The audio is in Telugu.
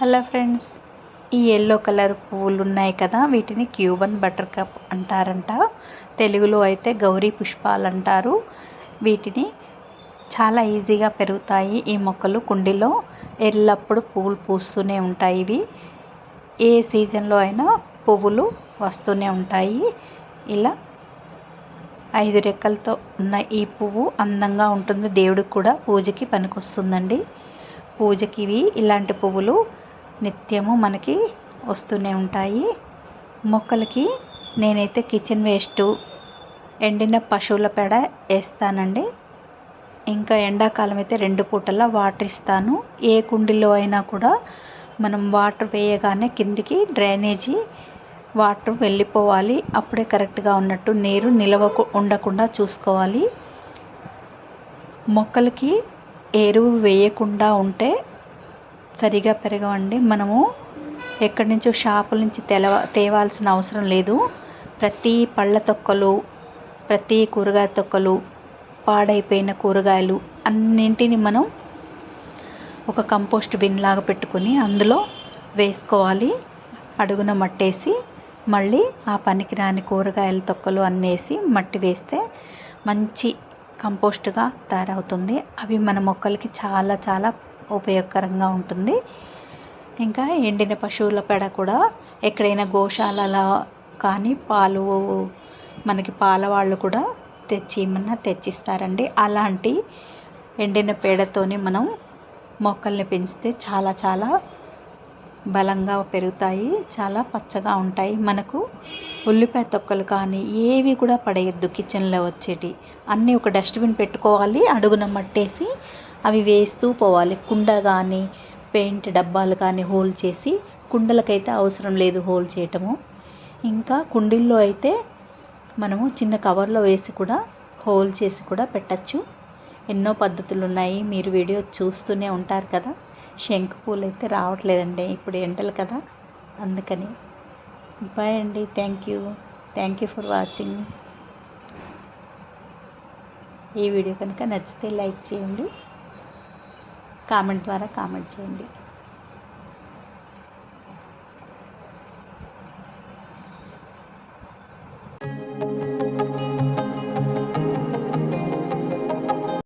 హలో ఫ్రెండ్స్ ఈ ఎల్లో కలర్ పువ్వులు ఉన్నాయి కదా వీటిని క్యూబన్ బటర్ కప్ అంటారంట. తెలుగులో అయితే గౌరీ పుష్పాలు అంటారు. వీటిని చాలా ఈజీగా పెరుగుతాయి ఈ మొక్కలు కుండీలో. ఎల్లప్పుడూ పువ్వులు పూస్తూనే ఉంటాయి ఇవి. ఏ సీజన్లో అయినా పువ్వులు వస్తూనే ఉంటాయి. ఇలా ఐదు రెక్కలతో ఉన్న ఈ పువ్వు అందంగా ఉంటుంది. దేవుడికి కూడా పూజకి పనికొస్తుందండి. పూజకి ఇవి ఇలాంటి పువ్వులు నిత్యము మనకి వస్తూనే ఉంటాయి. మొక్కలకి నేనైతే కిచెన్ వేస్టు ఎండిన పశువుల పేడ వేస్తానండి. ఇంకా ఎండాకాలం అయితే రెండు పూటల వాటర్ ఇస్తాను. ఏ కుండీలో అయినా కూడా మనం వాటర్ వేయగానే కిందికి డ్రైనేజీ వాటర్ వెళ్ళిపోవాలి. అప్పుడే కరెక్ట్గా ఉన్నట్టు నీరు నిలవ ఉండకుండా చూసుకోవాలి. మొక్కలకి ఎరువు వేయకుండా ఉంటే సరిగా పెరగవండి. మనము ఎక్కడి నుంచో షాపుల నుంచి తెలవ తేవాల్సిన అవసరం లేదు. ప్రతి పళ్ళ తొక్కలు ప్రతి కూరగాయ తొక్కలు పాడైపోయిన కూరగాయలు అన్నింటిని మనం ఒక కంపోస్ట్ బిన్ లాగా పెట్టుకొని అందులో వేసుకోవాలి. అడుగున మట్టేసి మళ్ళీ ఆ పనికిరాని కూరగాయల తొక్కలు అన్నేసి మట్టి వేస్తే మంచి కంపోస్ట్గా తయారవుతుంది. అవి మన మొక్కలకి చాలా చాలా ఉపయోగకరంగా ఉంటుంది. ఇంకా ఎండిన పశువుల పేడ కూడా ఎక్కడైనా గోశాలలో కానీ పాలు మనకి పాల వాళ్ళు కూడా తెచ్చి ఏమన్నా తెచ్చిస్తారండి. అలాంటి ఎండిన పేడతోనే మనం మొక్కల్ని పెంచితే చాలా చాలా బలంగా పెరుగుతాయి. చాలా పచ్చగా ఉంటాయి. మనకు ఉల్లిపాయ తొక్కలు కానీ ఏవి కూడా పడేయద్దు. కిచెన్లో వచ్చేటి అన్నీ ఒక డస్ట్బిన్ పెట్టుకోవాలి అడుగున మట్టేసి అవి వేస్తూ పోవాలి. కుండ కానీ పెయింట్ డబ్బాలు కానీ హోల్ చేసి కుండలకైతే అవసరం లేదు హోల్ చేయటము. ఇంకా కుండీల్లో అయితే మనము చిన్న కవర్లో వేసి కూడా హోల్ చేసి కూడా పెట్టచ్చు. ఎన్నో పద్ధతులు ఉన్నాయి. మీరు వీడియో చూస్తూనే ఉంటారు కదా. శంకు పూలు అయితే రావట్లేదండి. ఇప్పుడు ఎండలు కదా. అందుకని. బాయ్ అండి. Thank you. Thank you for watching. ఈ వీడియో కనుక నచ్చితే లైక్ చేయండి. కామెంట్ ద్వారా కామెంట్ చేయండి.